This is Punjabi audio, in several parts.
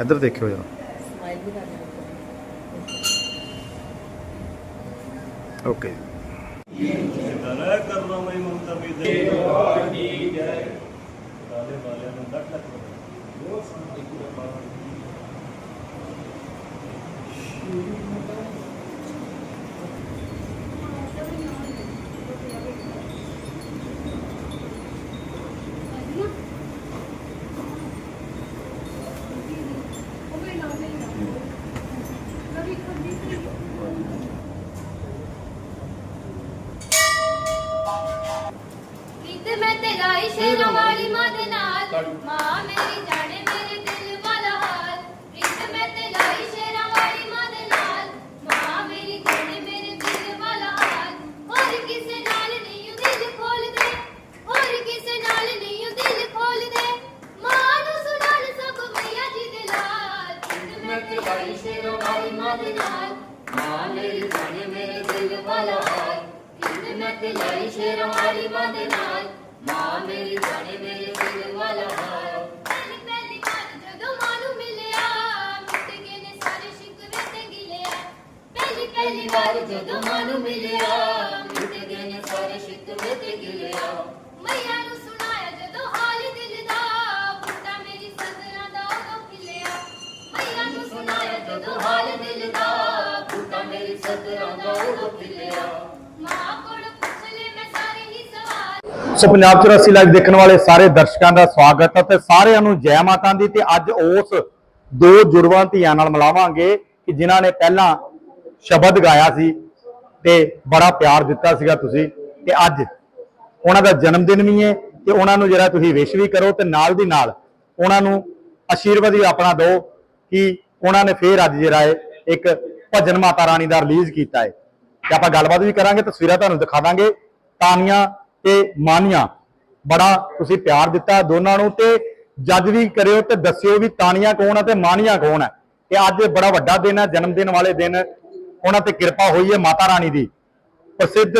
ਇੱਧਰ ਦੇਖਿਓ ਜਰਾ। ਸਮਾਈਲ ਵੀ ਕਰ ਓਕੇ ਲੈ ਕਰਨਾ ਮੈਂ ਮਮਤਾ ਵੀ ਦੇ। ਮੈਂ ਤੇ ਲਾਈ ਸ਼ੇਰਾਂ ਵਾਲੀ ਮਾਂ ਦੇ ਨਾਲ ਮਾਂ ਮੇਰੀ ਜਾਣੇ ਮੇਰੇ ਦਿਲ ਵਾਲਾ ਹਾਲ। ਪ੍ਰੀਤ ਮੈਂ ਤੇ ਲਾਈ ਸ਼ੇਰਾਂ ਵਾਲੀ ਮਾਂ ਦੇ ਨਾਲ। ਮਾਂ ਮੇਰੀ ਜਾਣੇ ਮੇਰੇ ਦਿਲ ਵਾਲਾ ਹਾਲ। ਹੋਰ ਕਿਸੇ ਨਾਲ ਨਹੀਂ ਦਿਲ ਖੋਲਦੇ। ਹੋਰ ਕਿਸੇ ਨਾਲ ਨਹੀਂ ਦਿਲ ਖੋਲਦੇ। ਮਾਂ ਨੂੰ ਸੁਣਾਣ ਸਭ ਮਈਆ ਜੀ ਦੇ ਲਾਲ। ਪ੍ਰੀਤ ਮੈਂ ਤੇ ਲਾਈ ਸ਼ੇਰਾਂ ਵਾਲੀ ਮਾਂ ਦੇ ਨਾਲ। ਮਾਂ ਮੇਰੀ ਜਾਣੇ ਮੇਰੇ ਦਿਲ ਵਾਲਾ ਹਾਲ। ਕਿੰਨੇ ਮੈਂ ਤੇ ਲਾਈ ਸ਼ੇਰਾਂ ਵਾਲੀ ਮਾਂ ਦੇ ਨਾਲ। ਮਾਂ ਮੇਰੀ ਜਾਣੇ ਦਿਲ ਵਾਲਾ ਹਾਲ ਪਹਿਲੀ ਪਹਿਲੀ ਵਾਰ ਜਦੋਂ ਮਾਂ ਨੂੰ ਮਿਲਿਆ ਮਿਟ ਗਏ ਨੇ ਸਾਰੇ ਸ਼ਿਕਵੇ ਤੇ ਗਿਲਿਆ। ਪਹਿਲੀ ਪਹਿਲੀ ਵਾਰ ਜਦੋਂ ਮਾਂ ਨੂੰ ਮਿਲਿਆ ਮਿਟ ਗਏ ਨੇ ਸਾਰੇ ਸ਼ਿਕਵੇ ਤੇ ਗਿਲਿਆ। ਮਈਆ ਸੋ ਪੰਜਾਬ 84 ਲਾਈਵ ਦੇਖਣ ਵਾਲੇ ਸਾਰੇ ਦਰਸ਼ਕਾਂ ਦਾ ਸਵਾਗਤ ਹੈ ਤੇ ਸਾਰਿਆਂ ਨੂੰ ਜੈ ਮਾਤਾ ਦੀ ਤੇ ਅੱਜ ਉਸ ਦੋ ਜੁਰਵਾਂ ਧੀਆਂ ਨਾਲ ਮਿਲਾਵਾਂਗੇ ਕਿ ਜਿਨ੍ਹਾਂ ਨੇ ਪਹਿਲਾਂ ਸ਼ਬਦ ਗਾਇਆ ਸੀ ਤੇ ਬੜਾ ਪਿਆਰ ਦਿੱਤਾ ਸੀਗਾ ਤੁਸੀਂ ਤੇ ਅੱਜ ਉਹਨਾਂ ਦਾ ਜਨਮ ਦਿਨ ਵੀ ਹੈ ਤੇ ਉਹਨਾਂ ਨੂੰ ਜਿਹੜਾ ਤੁਸੀਂ ਵਿਸ਼ ਵੀ ਕਰੋ ਤੇ ਨਾਲ ਦੀ ਨਾਲ ਉਹਨਾਂ ਨੂੰ ਆਸ਼ੀਰਵਾਦ ਵੀ ਆਪਣਾ ਦਿਓ ਕਿ ਉਹਨਾਂ ਨੇ ਫੇਰ ਅੱਜ ਜਿਹੜਾ ਹੈ ਇੱਕ ਭਜਨ ਮਾਤਾ ਰਾਣੀ ਦਾ ਰਿਲੀਜ਼ ਕੀਤਾ ਹੈ। ਤੇ ਆਪਾਂ ਗੱਲਬਾਤ ਵੀ ਕਰਾਂਗੇ, ਤਸਵੀਰਾਂ ਤੁਹਾਨੂੰ ਦਿਖਾਵਾਂਗੇ ਤਾਨੀਆਂ ਤੇ ਮਾਨੀਆਂ। ਬੜਾ ਤੁਸੀਂ ਪਿਆਰ ਦਿੱਤਾ ਦੋਨਾਂ ਨੂੰ ਤੇ ਜੱਜ ਵੀ ਕਰਿਓ ਤੇ ਦੱਸਿਓ ਵੀ ਤਾਨੀਆਂ ਕੌਣ ਹੈ ਤੇ ਮਾਨੀਆਂ ਕੌਣ ਹੈ ਤੇ ਅੱਜ ਬੜਾ ਵੱਡਾ ਦਿਨ ਹੈ ਜਨਮ ਦਿਨ ਵਾਲੇ ਦਿਨ। ਉਹਨਾਂ ਤੇ ਕਿਰਪਾ ਹੋਈ ਹੈ ਮਾਤਾ ਰਾਣੀ ਦੀ। ਪ੍ਰਸਿੱਧ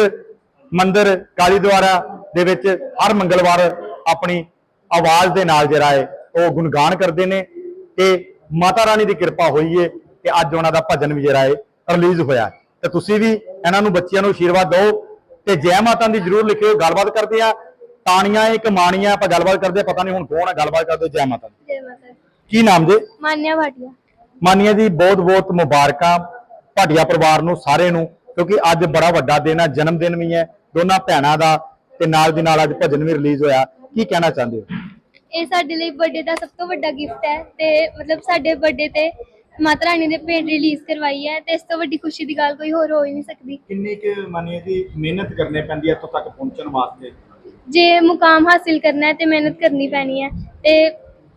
ਮੰਦਿਰ ਕਾਲੀ ਦੁਆਰਾ ਦੇ ਵਿੱਚ ਹਰ ਮੰਗਲਵਾਰ ਆਪਣੀ ਆਵਾਜ਼ ਦੇ ਨਾਲ ਜਿਹੜਾ ਹੈ ਉਹ ਗੁਣਗਾਨ ਕਰਦੇ ਨੇ। ਤੇ ਮਾਤਾ ਰਾਣੀ ਦੀ ਕਿਰਪਾ ਹੋਈ ਹੈ ਤੇ ਅੱਜ ਉਹਨਾਂ ਦਾ ਭਜਨ ਵੀ ਜਿਹੜਾ ਹੈ ਰਿਲੀਜ਼ ਹੋਇਆ। ਹੈ। ਤੇ ਤੁਸੀਂ ਵੀ ਇਹਨਾਂ ਨੂੰ ਬੱਚਿਆਂ ਨੂੰ ਆਸ਼ੀਰਵਾਦ ਦਿਓ। ਤੇ ਜੈ ਮਾਤਾ ਦੀ ਜਰੂਰ ਲਿਖਿਓ ਗੱਲਬਾਤ ਕਰਦੇ ਆ। ਤਾਣੀਆਂ ਇੱਕ ਮਾਣੀਆਂ ਆਪਾਂ ਗੱਲਬਾਤ ਕਰਦੇ ਪਤਾ ਨਹੀਂ ਹੁਣ ਕੌਣ ਹੈ ਗੱਲਬਾਤ ਕਰਦੇ ਜੈ ਮਾਤਾ ਦੀ। ਜੈ ਮਾਤਾ ਕੀ ਨਾਮ ਜੇ? ਮਾਨਿਆ ਭਾਟੀਆ। ਮਾਨੀਆਂ ਜੀ ਬਹੁਤ ਬਹੁਤ ਮੁਬਾਰਕਾਂ ਭਾਟੀਆ ਪਰਿਵਾਰ ਨੂੰ ਸਾਰੇ ਨੂੰ ਕਿਉਂਕਿ ਅੱਜ ਬੜਾ ਵੱਡਾ ਦਿਨ ਹੈ ਜਨਮ ਦਿਨ ਵੀ ਹੈ ਦੋਨਾਂ ਭੈਣਾਂ ਦਾ ਤੇ ਨਾਲ ਦੀ ਨਾਲ ਅੱਜ ਭਜਨ ਵੀ ਰਿਲੀਜ਼ ਹੋਇਆ। ਕੀ ਕਹਿਣਾ ਚਾਹੁੰਦੇ ਹੋ? ਇਹ ਸਾਡੇ ਲਈ ਬਰਥਡੇ ਦਾ ਸਭ ਤੋਂ ਵੱਡਾ ਗਿਫਟ ਹੈ ਤੇ ਮਤਲਬ ਸਾਡੇ ਬਰਥਡੇ ਤੇ ਮਾਤਾ ਰਾਣੀ ਨੇ ਪੇਂਟ ਰਿਲੀਜ਼ ਕਰਵਾਈ ਹੈ ਤੇ ਇਸ ਤੋਂ ਵੱਡੀ ਖੁਸ਼ੀ ਦੀ ਗੱਲ ਕੋਈ ਹੋਰ ਹੋ ਹੀ ਨਹੀਂ ਸਕਦੀ। ਕਿੰਨੀ ਕਿ ਮਾਨੀਆਂ ਜੀ ਮਿਹਨਤ ਕਰਨੀ ਪੈਂਦੀ ਹੈ ਇੱਥੋਂ ਤੱਕ ਪਹੁੰਚਣ ਵਾਸਤੇ? ਜੇ ਮੁਕਾਮ ਹਾਸਿਲ ਕਰਨਾ ਹੈ ਤੇ ਮਿਹਨਤ ਕਰਨੀ ਪੈਣੀ ਹੈ ਤੇ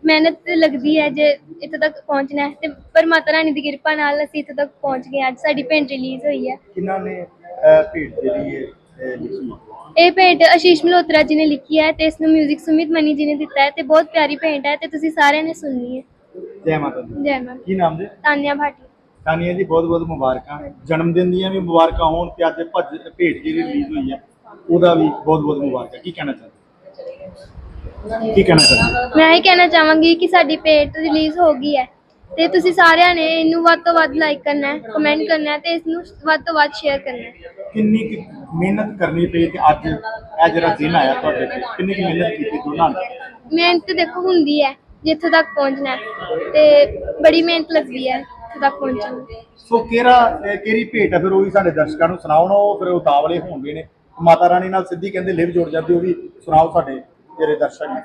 ਮਿਹਨਤ ਲੱਗਦੀ ਹੈ ਜੇ ਇੱਥੇ ਤੱਕ ਪਹੁੰਚਣਾ ਹੈ ਤੇ ਪਰ ਮਾਤਾ ਰਾਣੀ ਦੀ ਕਿਰਪਾ ਨਾਲ ਅਸੀਂ ਇੱਥੇ ਤੱਕ ਪਹੁੰਚ ਗਏ ਹਾਂ। ਅੱਜ ਸਾਡੀ ਪੇਂਟ ਰਿਲੀਜ਼ ਹੋਈ ਹੈ। ਕਿਹਨਾਂ ਨੇ ਭੇਟ ਜਿਹੜੀ ਹੈ ਲਿਖੀ? ਇਹ ਪੇਂਟ ਆਸ਼ੀਸ਼ ਮਲਹੋਤਰਾ ਜੀ ਨੇ ਲਿਖੀ ਹੈ ਤੇ ਇਸ ਨੂੰ 뮤직 ਸੁਮਿਤ ਮਨੀ ਜੀ ਨੇ ਦਿੱਤਾ ਹੈ ਤੇ ਬਹੁਤ ਪਿਆਰੀ ਪੇਂਟ ਹੈ ਤੇ ਤੁਸੀਂ ਸਾਰਿਆਂ ਨੇ ਸੁਣਨੀ ਹੈ। ਜੈ ਮਾਤਾ ਦੀ। ਜੈ ਮੈਮ ਕੀ ਨਾਮ ਜੀ? ਤਾਨਿਆ ਭਾਟੀ। ਤਾਨੀਆ ਜੀ ਬਹੁਤ ਬਹੁਤ ਮੁਬਾਰਕਾਂ। ਜਨਮ ਦਿਨ ਦੀਆਂ ਵੀ ਮੁਬਾਰਕਾਂ ਹੋਣ ਤੇ ਅੱਜ ਭੱਜ ਭੇਟ ਜਿਹੜੀ ਰਿਲੀਜ਼ ਹੋਈ ਹੈ ਉਹਦਾ ਵੀ ਬਹੁਤ ਬਹੁਤ ਮੁਬਾਰਕਾਂ। ਕੀ ਕਹਿਣਾ ਚਾਹੁੰਦੇ ਕੀ ਕਹਿਣਾ ਚਾਹੁੰਦੇ ਮੈਂ ਇਹ ਕਹਿਣਾ ਚਾਹਾਂਗੀ ਕਿ ਸਾਡੀ ਪੇਂਟ ਰਿਲੀਜ਼ ਹੋ ਗਈ ਹੈ ਤੇ ਤੁਸੀਂ ਸਾਰਿਆਂ ਨੇ ਇਹਨੂੰ ਵੱਧ ਤੋਂ ਵੱਧ ਲਾਈਕ ਕਰਨਾ ਹੈ ਕਮੈਂਟ ਕਰਨਾ ਹੈ ਤੇ ਇਸ ਨੂੰ ਵੱਧ ਤੋਂ ਵੱਧ ਸ਼ੇਅਰ ਕਰਨਾ ਹੈ। ਕਿੰਨੀ ਕੁ ਮਿਹਨਤ ਕਰਨੀ ਪਈ ਤੇ ਅੱਜ ਇਹ ਜਿਹੜਾ ਦਿਨ ਆਇਆ ਤੁਹਾਡੇ ਤੇ? ਕਿੰਨੀ ਕੁ ਮਿਹਨਤ ਕੀਤੀ ਦੋਨਾਂ ਨੇ ਮਿਹਨਤ ਦੇਖੋ ਹੁੰਦੀ ਹੈ। ਜਿੱਥੇ ਤੱਕ ਪਹੁੰਚਣਾ ਹੈ ਤੇ ਬੜੀ ਮਿਹਨਤ ਲੱਗਦੀ ਹੈ ਇੱਥੇ ਤੱਕ ਪਹੁੰਚਣ ਨੂੰ। ਸੋ ਕਿਹੜਾ ਅਹ ਕਿਹੜੀ ਭੇਟ ਹੈ? ਫਿਰ ਉਹ ਵੀ ਸਾਡੇ ਦਰਸ਼ਕਾਂ ਨੂੰ ਸੁਣਾਉਣ ਉਹ ਫਿਰ ਉਤਾਵਲੇ ਹੋਣਗੇ ਨੇ। ਮਾਤਾ ਰਾਣੀ ਨਾਲ ਸਿੱਧੀ ਕਹਿੰਦੇ ਲਿਵ ਜੁੜ ਜਾਂਦੀ ਉਹ ਵੀ ਸੁਣਾਓ ਸਾਡੇ ਜਿਹੜੇ ਦਰਸ਼ਕ ਨੇ।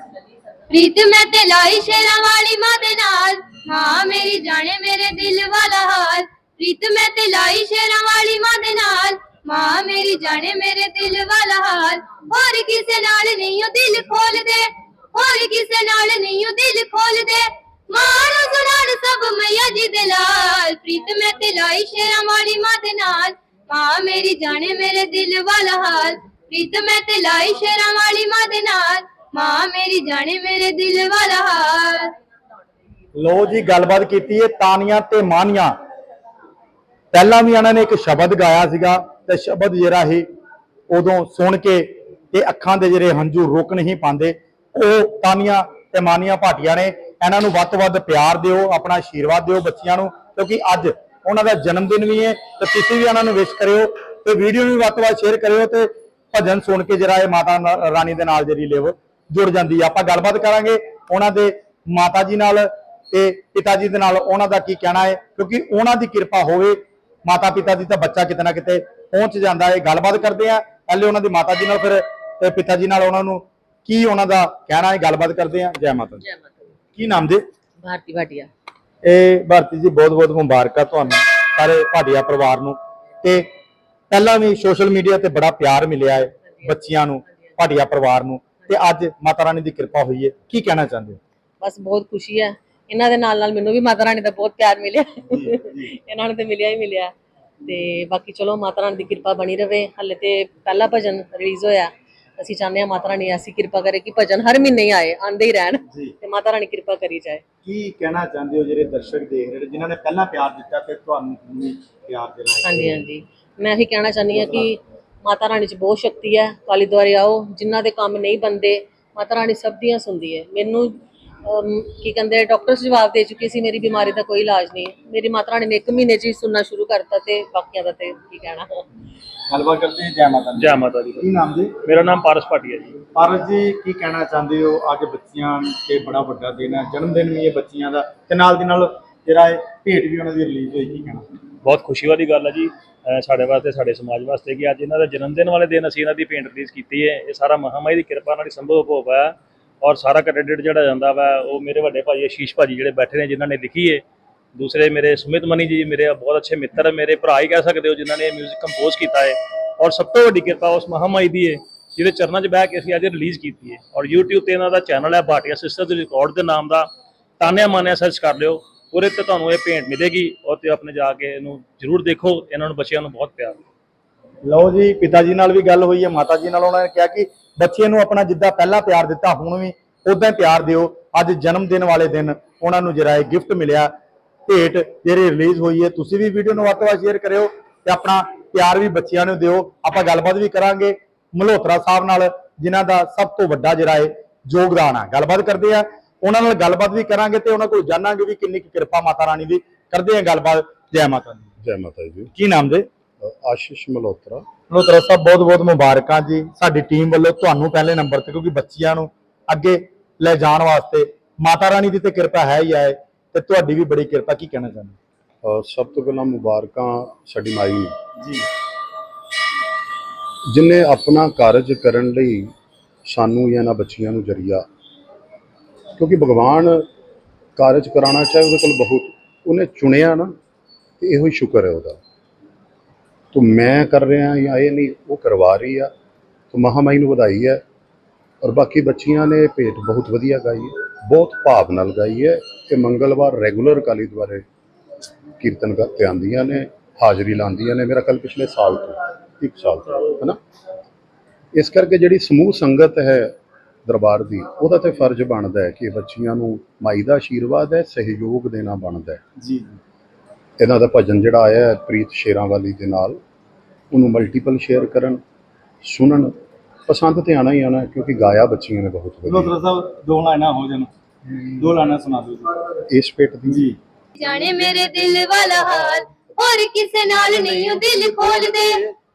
ਪ੍ਰੀਤ ਮੈਂ ਤੇ ਲਾਈ ਸ਼ੇਰਾਂ ਵਾਲੀ ਮਾਂ ਦੇ ਨਾਲ। ਮਾਂ ਮੇਰੀ ਜਾਣੇ ਮੇਰੇ ਦਿਲ ਵਾਲਾ ਹਾਲ। ਪ੍ਰੀਤ ਮੈਂ ਤੇ ਲਾਈ ਸ਼ੇਰਾਂ ਵਾਲੀ ਮਾਂ ਦੇ ਨਾਲ। ਮਾਂ ਮੇਰੀ ਜਾਣੇ ਮੇਰੇ ਦਿਲ ਵਾਲਾ ਹਾਲ। ਹੋਰ ਕਿਸੇ ਨਾਲ ਨਹੀਂ ਉਹ ਦਿਲ ਖੋਲਦੇ। ਹੋਰ ਕਿਸੇ ਨਾਲ ਨਹੀਂ ਉਹ ਦਿਲ ਖੋਲਦੇ। ਮਾਂ ਸੁਣਾਣ ਸਭ ਮਈਆ ਜੀ ਦੇ ਲਾਲ ਪ੍ਰੀਤ, ਮੈਂ ਤੇ ਲਾਈ ਸ਼ੇਰਾਂ ਵਾਲੀ ਮਾਂ ਦੇ ਨਾਲ। ਮਾਂ ਮੇਰੀ ਜਾਣੇ ਮੇਰੇ ਦਿਲ ਵਾਲਾ ਹਾਲ। ਪ੍ਰੀਤ, ਮੈਂ ਤੇ ਲਾਈ ਸ਼ੇਰਾਂ ਵਾਲੀ ਮਾਂ ਦੇ ਨਾਲ। ਮਾਂ ਮੇਰੀ ਜਾਣੇ ਮੇਰੇ ਦਿਲ ਵਾਲਾ ਹਾਲ। ਲੋ ਜੀ, ਗੱਲਬਾਤ ਕੀਤੀ ਹੈ ਤਾਨੀਆਂ ਤੇ ਮਾਨੀਆਂ। ਪਹਿਲਾਂ ਵੀ ਇਹਨਾਂ ਨੇ ਇੱਕ ਸ਼ਬਦ ਗਾਇਆ ਸੀਗਾ ਤੇ ਸ਼ਬਦ ਜਿਹੜਾ ਹੀ ਉਦੋਂ ਸੁਣ ਕੇ ਤੇ ਅੱਖਾਂ ਦੇ ਜਿਹੜੇ ਹੰਝੂ ਰੁਕ ਨਹੀਂ ਪਾਉਂਦੇ। ਉਹ ਤਾਨੀਆਂ ਤੇ ਮਾਨੀਆਂ ਭਾਟੀਆਂ ਨੇ, ਇਹਨਾਂ ਨੂੰ ਵੱਧ ਤੋਂ ਵੱਧ ਪਿਆਰ ਦਿਓ, ਆਪਣਾ ਆਸ਼ੀਰਵਾਦ ਦਿਓ ਬੱਚਿਆਂ ਨੂੰ, ਕਿਉਂਕਿ ਅੱਜ ਉਹਨਾਂ ਦਾ ਜਨਮ ਦਿਨ ਵੀ ਹੈ ਤੇ ਤੁਸੀਂ ਵੀ ਉਹਨਾਂ ਨੂੰ ਵਿਸ਼ ਕਰਿਓ ਤੇ ਵੀਡੀਓ ਨੂੰ ਵੀ ਵੱਧ ਤੋਂ ਵੱਧ ਸ਼ੇਅਰ ਕਰਿਓ ਤੇ ਭਜਨ ਸੁਣ ਕੇ ਜਿਹੜਾ ਇਹ ਮਾਤਾ ਰਾਣੀ ਦੇ ਨਾਲ ਜਿਹੜੀ ਲਿਵ ਜੁੜ ਜਾਂਦੀ ਹੈ ਆਪਾਂ ਗੱਲਬਾਤ ਕਰਾਂਗੇ ਉਹਨਾਂ ਦੇ ਮਾਤਾ ਜੀ ਨਾਲ ਤੇ ਪਿਤਾ ਜੀ ਦੇ ਨਾਲ ਉਹਨਾਂ ਦਾ ਕੀ ਕਹਿਣਾ ਹੈ, ਕਿਉਂਕਿ ਉਹਨਾਂ ਦੀ ਕਿਰਪਾ ਹੋਵੇ, ਮਾਤਾ ਪਿਤਾ ਦੀ ਤਾਂ ਬੱਚਾ ਕਿਤੇ ਨਾ ਕਿਤੇ ਪਹੁੰਚ ਜਾਂਦਾ ਹੈ। ਗੱਲਬਾਤ ਕਰਦੇ ਆ, ਪਹਿਲੇ ਉਹਨਾਂ ਦੀ ਮਾਤਾ ਜੀ ਨਾਲ ਫਿਰ ਪਿਤਾ ਜੀ ਨਾਲ ਉਹਨਾਂ ਨੂੰ ਕੀ ਉਹਨਾਂ ਦਾ ਕਹਿਣਾ ਹੈ? ਗੱਲਬਾਤ ਕਰਦੇ ਆ ਜੈ ਮਾਤਾ ਦੀ। ਜੈ ਮਾਤਾ ਦੀ। ਕੀ ਨਾਮ ਦੇ ਭਾਰਤੀ ਭਾਟੀਆ। ਇਹ ਭਾਰਤੀ ਜੀ ਬਹੁਤ ਬਹੁਤ ਮੁਬਾਰਕਾਂ ਤੁਹਾਨੂੰ ਸਾਰੇ ਭਾਟੀਆ ਪਰਿਵਾਰ ਨੂੰ। ਤੇ ਪਹਿਲਾਂ ਵੀ ਸੋਸ਼ਲ ਮੀਡੀਆ ਤੇ ਬੜਾ ਪਿਆਰ ਮਿਲਿਆ ਹੈ ਬੱਚਿਆਂ ਨੂੰ ਭਾਟੀਆ ਪਰਿਵਾਰ ਨੂੰ। ਤੇ ਅੱਜ ਮਾਤਾ ਰਾਣੀ ਦੀ ਕਿਰਪਾ ਹੋਈ ਹੈ। ਕੀ ਕਹਿਣਾ ਚਾਹੁੰਦੇ ਹੋ? ਬਸ ਬਹੁਤ ਖੁਸ਼ੀ ਹੈ। ਇਹਨਾਂ ਦੇ ਨਾਲ ਨਾਲ ਮੈਨੂੰ ਵੀ ਮਾਤਾ ਰਾਣੀ ਦਾ ਬਹੁਤ ਪਿਆਰ ਮਿਲਿਆ। ਇਹਨਾਂ ਨੂੰ ਤੇ ਮਿਲਿਆ ਹੀ ਮਿਲਿਆ। ਤੇ ਬਾਕੀ ਚਲੋ ਮਾਤਾ ਰਾਣੀ ਦੀ ਕਿਰਪਾ ਬਣੀ ਰਵੇ ਹੱਲੇ ਤੇ ਪਹਿਲਾ ਭਜਨ ਰਿਲੀਜ਼ ਹੋਇਆ। ਅਸੀਂ ਚਾਹੁੰਦੇ ਹਾਂ ਮਾਤਾ ਰਾਣੀ ਐਸੀ ਕਿਰਪਾ ਕਰੇ ਕਿ ਭਜਨ ਹਰ ਮਹੀਨੇ ਹੀ ਆਏ ਆਂਦੇ ਹੀ ਰਹਿਣ ਜੀ। ਤੇ ਮਾਤਾ ਰਾਣੀ ਕਿਰਪਾ ਕਰੀ ਜਾਏ। ਕੀ ਕਹਿਣਾ ਚਾਹੁੰਦੇ ਹੋ ਜਿਹੜੇ ਦਰਸ਼ਕ ਦੇਖ ਰਹੇ ਨੇ ਜਿਨ੍ਹਾਂ ਨੇ ਪਹਿਲਾਂ ਪਿਆਰ ਦਿੱਤਾ ਤੇ ਤੁਹਾਨੂੰ ਵੀ ਪਿਆਰ ਦੇਣਾ ਹੈ? ਹਾਂਜੀ ਹਾਂਜੀ। ਮੈਂ ਇਹੀ ਕਹਿਣਾ ਚਾਹੁੰਦੀ ਹਾਂ ਕਿ ਮਾਤਾ ਰਾਣੀ 'ਚ ਬਹੁਤ ਸ਼ਕਤੀ ਹੈ। ਕਾਲੀ ਦੁਆਰੇ ਆਓ ਜਿਨ੍ਹਾਂ ਦੇ ਕੰਮ ਨਹੀਂ ਬੰਦੇ ਮਾਤਾ ਰਾਣੀ ਸਭ ਦੀਆਂ ਸੁਣਦੀ ਹੈ। ਮੈਨੂੰ ਕੀ ਕਹਿੰਦੇ ਡਾਕਟਰਸ ਜਵਾਬ ਦੇ ਚੁੱਕੇ ਸੀ ਮੇਰੀ ਬਿਮਾਰੀ ਦਾ ਕੋਈ ਇਲਾਜ ਨਹੀਂ ਮੇਰੀ ਮਾਤਾ ਰਾਣੀ ਨੇ ਇੱਕ ਮਹੀਨੇ 'ਚ ਹੀ ਸੁਣਨਾ ਸ਼ੁਰੂ ਕਰਤਾ ਤੇ ਬਾਕੀਆਂ ਦਾ ਤੇ ਕੀ ਕਹਿਣਾ। ਗੱਲਬਾਤ ਕਰਦੇ ਹਾਂ ਜੈ ਮਾਤਾ ਦੀ। ਜੈ ਮਾਤਾ ਦੀ। ਕੀ ਨਾਮ ਜੀ? ਮੇਰਾ ਨਾਮ ਪਾਰਸ ਭਾਟੀਆ ਜੀ। ਪਾਰਸ ਜੀ ਕੀ ਕਹਿਣਾ ਚਾਹੁੰਦੇ ਹੋ? ਅੱਜ ਬੱਚਿਆਂ ਤੇ ਬੜਾ ਵੱਡਾ ਦਿਨ ਹੈ ਜਨਮ ਦਿਨ ਵੀ ਹੈ ਬੱਚਿਆਂ ਦਾ ਤੇ ਨਾਲ ਦੀ ਨਾਲ ਜਿਹੜਾ ਇਹ ਭੇਟ ਵੀ ਉਹਨਾਂ ਦੀ ਰਿਲੀਜ਼ ਹੋਈ ਕੀ ਕਹਿਣਾ? ਬਹੁਤ ਖੁਸ਼ੀ ਵਾਲੀ ਗੱਲ ਹੈ ਜੀ ਸਾਡੇ ਵਾਸਤੇ ਸਾਡੇ ਸਮਾਜ ਵਾਸਤੇ ਕਿ ਅੱਜ ਇਹਨਾਂ ਦਾ ਜਨਮ ਦਿਨ ਵਾਲੇ ਦਿਨ ਅਸੀਂ ਇਹਨਾਂ ਦੀ ਪੇਂਟ ਰਿਲੀਜ਼ ਕੀਤੀ ਹੈ। ਇਹ ਸਾਰਾ ਮਹਾਮਾਈ ਦੀ ਕਿਰਪਾ ਨਾਲ ਹੀ ਸੰਭਵ ਹੋ ਪਾਇਆ ਔਰ ਸਾਰਾ ਕ੍ਰੈਡਿਟ ਜਿਹੜਾ ਜਾਂਦਾ ਵਾ, ਉਹ ਮੇਰੇ ਵੱਡੇ ਭਾਈ ਆਸ਼ੀਸ਼ ਭਾਜੀ ਜਿਹੜੇ ਬੈਠੇ ਨੇ, ਜਿਨ੍ਹਾਂ ਨੇ ਲਿਖੀ ਹੈ ਦੂਸਰੇ ਮੇਰੇ ਸੁਮਿਤ ਮਨੀ ਜੀ, ਮੇਰੇ ਬਹੁਤ ਅੱਛੇ ਮਿੱਤਰ ਮੇਰੇ ਭਰਾ ਹੀ ਕਹਿ ਸਕਦੇ ਹੋ, ਜਿਨ੍ਹਾਂ ਨੇ ਮਿਊਜ਼ਿਕ ਕੰਪੋਜ਼ ਕੀਤਾ ਹੈ ਔਰ ਸਭ ਤੋਂ ਵੱਡੀ ਕਿਰਪਾ ਉਸ ਮਹਾਮਾਈ ਦੀ ਹੈ ਜਿਹਦੇ ਚਰਨਾਂ 'ਚ ਬਹਿ ਕੇ ਅਸੀਂ ਅੱਜ ਰਿਲੀਜ਼ ਕੀਤੀ ਹੈ ਔਰ YouTube ਤੇ ਇਹਨਾਂ ਦਾ ਚੈਨਲ ਹੈ ਭਾਟੀਆ ਸਿਸਟਰਸ ਰਿਕਾਰਡ ਦੇ ਨਾਮ ਦਾ। ਤਾਨਿਆ ਮਾਨਿਆ ਸਰਚ ਕਰ ਲਿਓ, ਉਹਦੇ ਤੇ ਤੁਹਾਨੂੰ ਇਹ ਭੇਂਟ ਮਿਲੇਗੀ ਔਰ ਤੇ ਆਪਣੇ ਜਾ ਕੇ ਇਹਨੂੰ ਜਰੂਰ ਦੇਖੋ, ਇਹਨਾਂ ਨੂੰ ਬੱਚਿਆਂ ਨੂੰ ਬਹੁਤ ਪਿਆਰ। ਲਓ ਜੀ, ਪਿਤਾ ਜੀ ਨਾਲ ਵੀ ਗੱਲ ਹੋਈ ਹੈ, ਮਾਤਾ ਜੀ ਨਾਲ ਉਹਨਾਂ ਨੇ ਕਿਹਾ ਕਿ ਬੱਚੇ ਨੂੰ ਆਪਣਾ ਜਿੱਦਾਂ ਪਹਿਲਾਂ ਪਿਆਰ ਦਿੱਤਾ ਹੁਣ ਵੀ ਉਦਾਂ ਹੀ ਪਿਆਰ ਦਿਓ। ਅੱਜ ਜਨਮ ਦਿਨ ਵਾਲੇ ਦਿਨ ਉਹਨਾਂ ਨੂੰ ਜਿਹੜਾ ਇਹ ਗਿਫਟ ਮਿਲਿਆ। ਭੇਟ ਜਿਹੜੀ ਰਿਲੀਜ਼ ਹੋਈ ਹੈ ਤੁਸੀਂ ਵੀ ਵੀਡੀਓ ਨੂੰ ਵੱਧ ਤੋਂ ਵੱਧ ਸ਼ੇਅਰ ਕਰਿਓ ਤੇ ਆਪਣਾ ਪਿਆਰ ਵੀ ਬੱਚਿਆਂ ਨੂੰ ਦਿਓ। ਆਪਾਂ ਗੱਲਬਾਤ ਵੀ ਕਰਾਂਗੇ ਮਲਹੋਤਰਾ ਸਾਹਿਬ ਨਾਲ ਜਿਨ੍ਹਾਂ ਦਾ ਸਭ ਤੋਂ ਵੱਡਾ ਜਿਹੜਾ ਹੈ ਯੋਗਦਾਨ ਹੈ ਗੱਲਬਾਤ ਕਰਦੇ ਆ। ਉਹਨਾਂ ਨਾਲ ਗੱਲਬਾਤ ਵੀ ਕਰਾਂਗੇ ਤੇ ਉਹਨਾਂ ਕੋਲ ਜਾਣਾਂਗੇ ਵੀ ਕਿੰਨੀ ਕੁ ਕਿਰਪਾ ਮਾਤਾ ਰਾਣੀ ਦੀ। ਕਰਦੇ ਆ ਗੱਲਬਾਤ। ਜੈ ਮਾਤਾ ਦੀ। ਜੈ ਮਾਤਾ ਦੀ। ਕੀ ਨਾਮ ਦੇ ਆਸ਼ੀਸ਼ ਮਲਹੋਤਰਾ। ਮਲਹੋਤਰਾ ਸਾਹਿਬ ਬਹੁਤ ਬਹੁਤ ਮੁਬਾਰਕਾਂ ਜੀ। ਸਾਡੀ ਟੀਮ ਵੱਲੋਂ ਤੁਹਾਨੂੰ ਪਹਿਲੇ ਨੰਬਰ ਤੇ ਕਿਉਂਕਿ ਬੱਚਿਆਂ ਨੂੰ ਅੱਗੇ ਲੈ ਜਾਣ ਵਾਸਤੇ ਮਾਤਾ ਰਾਣੀ ਦੀ ਤੇ ਕਿਰਪਾ ਹੈ ਹੀ ਹੈ ਤੇ ਤੁਹਾਡੀ ਵੀ ਬੜੀ ਕਿਰਪਾ ਕੀ ਕਹਿਣਾ ਚਾਹੁੰਦੇ ਸਭ ਤੋਂ ਪਹਿਲਾਂ ਮੁਬਾਰਕਾਂ ਸਾਡੀ ਮਾਈ ਨੂੰ। ਜੀ। ਜਿਨੇ ਆਪਣਾ ਕਾਰਜ ਕਰਨ ਲਈ ਸਾਨੂੰ ਜਾਂ ਇਹਨਾਂ ਬੱਚੀਆਂ ਨੂੰ ਜਰੀਆ ਕਿਉਂਕਿ ਭਗਵਾਨ ਕਾਰਜ ਕਰਾਉਣਾ ਚਾਹੇ ਉਹਦੇ ਕੋਲ ਬਹੁਤ ਉਹਨੇ ਚੁਣਿਆ ਨਾ ਤੇ ਇਹੋ ਹੀ ਸ਼ੁਕਰ ਹੈ ਉਹਦਾ। ਤੋ ਮੈਂ ਕਰ ਰਿਹਾ ਜਾਂ ਇਹ ਨਹੀਂ, ਉਹ ਕਰਵਾ ਰਹੀ ਆ, ਤੋ ਮਹਾਮਾਈ ਨੂੰ ਵਧਾਈ ਹੈ। ਔਰ ਬਾਕੀ ਬੱਚੀਆਂ ਨੇ ਭੇਟ ਬਹੁਤ ਵਧੀਆ ਗਾਈ ਹੈ, ਬਹੁਤ ਭਾਵ ਨਾਲ ਗਾਈ ਹੈ ਤੇ ਮੰਗਲਵਾਰ ਰੈਗੂਲਰ ਕਾਲੀ ਦੁਆਰੇ ਕੀਰਤਨ ਕਰਤੇ ਆਉਂਦੀਆਂ ਨੇ, ਹਾਜ਼ਰੀ ਲਾਉਂਦੀਆਂ ਨੇ, ਮੇਰਾ ਕੱਲ ਪਿਛਲੇ ਸਾਲ ਤੋਂ, ਇੱਕ ਸਾਲ ਤੋਂ, ਹੈਨਾ? ਇਸ ਕਰਕੇ ਜਿਹੜੀ ਸਮੂਹ ਸੰਗਤ ਹੈ ਦਰਬਾਰ ਦੀ, ਉਹਦਾ ਤੇ ਫਰਜ਼ ਬਣਦਾ ਹੈ ਕਿ ਬੱਚੀਆਂ ਨੂੰ ਮਾਈ ਦਾ ਆਸ਼ੀਰਵਾਦ ਹੈ, ਸਹਿਯੋਗ ਦੇਣਾ ਬਣਦਾ ਹੈ। ਜੀ। ਇਹਨਾਂ ਦਾ ਭਜਨ ਜਿਹੜਾ ਆਇਆ ਹੈ ਪ੍ਰੀਤ ਸ਼ੇਰਾਂ ਵਾਲੀ ਦੇ ਨਾਲ ਉਹਨੂੰ ਮਲਟੀਪਲ ਸ਼ੇਅਰ ਕਰਨ ਸੁਣਨ ਪਸੰਦ ਤੇ ਆਣਾ ਹੀ ਆਣਾ ਕਿਉਂਕਿ ਗਾਇਆ ਬੱਚੀਆਂ ਨੇ ਬਹੁਤ ਵਧੀਆ। ਮਲਹੋਤਰਾ ਸਾਹਿਬ ਦੋ ਲਾਈਨਾਂ ਹੋ ਜਾਣ। ਦੋ ਲਾਈਨਾਂ ਸੁਣਾ ਦਿਓ ਜੀ। ਇਸ ਪੇਟ ਦੀ। ਜੀ। ਜਾਣੇ ਮੇਰੇ ਦਿਲ ਵਾਲਾ ਹਾਲ ਹੋਰ ਕਿਸੇ ਨਾਲ ਨਹੀਂ ਉਹ ਦਿਲ ਖੋਲਦੇ।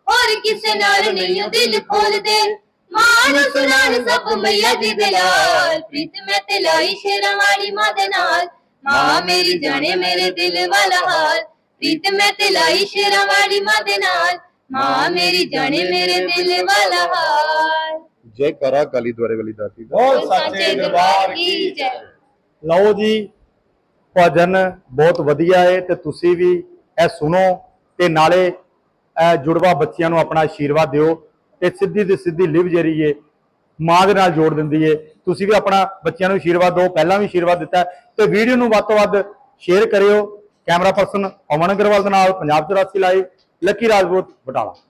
ਹੋਰ ਕਿਸੇ ਨਾਲ ਨਹੀਂ ਉਹ ਦਿਲ ਖੋਲਦੇ। ਮਾਨ ਸੁਣਾਨ ਸਭ ਮਈਆ ਜੀ ਦੇ ਲਾਲ ਪ੍ਰੀਤ ਮੈਂ ਤੇ ਲਾਈ ਸ਼ੇਰਾਂ ਵਾਲੀ ਮਾਂ ਦੇ ਨਾਲ। ਮਾਂ ਮੇਰੀ ਜਾਣੇ ਮੇਰੇ ਦਿਲ ਵਾਲਾ ਹਾਲ। ਪ੍ਰੀਤ ਮੈਂ ਤੇ ਲਾਈ ਸ਼ੇਰਾਂ ਵਾਲੀ ਮਾਂ ਦੇ ਨਾਲ। ਮਾਂ ਮੇਰੀ ਜਾਣੇ ਮੇਰੇ ਦਿਲ ਵਾਲਾ ਹਾਲ। ਜੈ ਕਰਾ ਕਾਲੀ ਦੁਆਰੇ ਵਾਲੀ ਦਾਤੀ ਦਾ। ਬਹੁਤ ਸੱਚੇ ਦਰਬਾਰ ਕੀ ਜੈ। ਲਓ ਜੀ ਭਜਨ ਬਹੁਤ ਵਧੀਆ ਹੈ ਤੇ ਤੁਸੀਂ ਵੀ ਇਹ ਸੁਣੋ ਤੇ ਨਾਲੇ ਇਹ ਜੁੜਵਾ ਬੱਚਿਆਂ ਨੂੰ ਆਪਣਾ ਆਸ਼ੀਰਵਾਦ ਦਿਓ ਤੇ ਸਿੱਧੀ ਦੀ ਸਿੱਧੀ ਲਿਵ ਜਿਹੜੀ ਏ। ਮਾਂ ਦੇ ਨਾਲ ਜੋੜ ਦਿੰਦੀ ਏ। ਤੁਸੀਂ ਵੀ ਆਪਣਾ ਬੱਚਿਆਂ ਨੂੰ ਆਸ਼ੀਰਵਾਦ ਦਿਓ, ਪਹਿਲਾਂ ਵੀ ਆਸ਼ੀਰਵਾਦ ਦਿੱਤਾ ਤੇ ਵੀਡੀਓ ਨੂੰ ਵੱਧ ਤੋਂ ਵੱਧ ਸ਼ੇਅਰ ਕਰਿਓ। ਕੈਮਰਾ ਪਰਸਨ ਅਮਨ ਅਗਰਵਾਲ ਦੇ ਨਾਲ, ਪੰਜਾਬ 84 ਲਾਈਵ, ਲੱਕੀ ਰਾਜਪੂਤ, ਬਟਾਲਾ।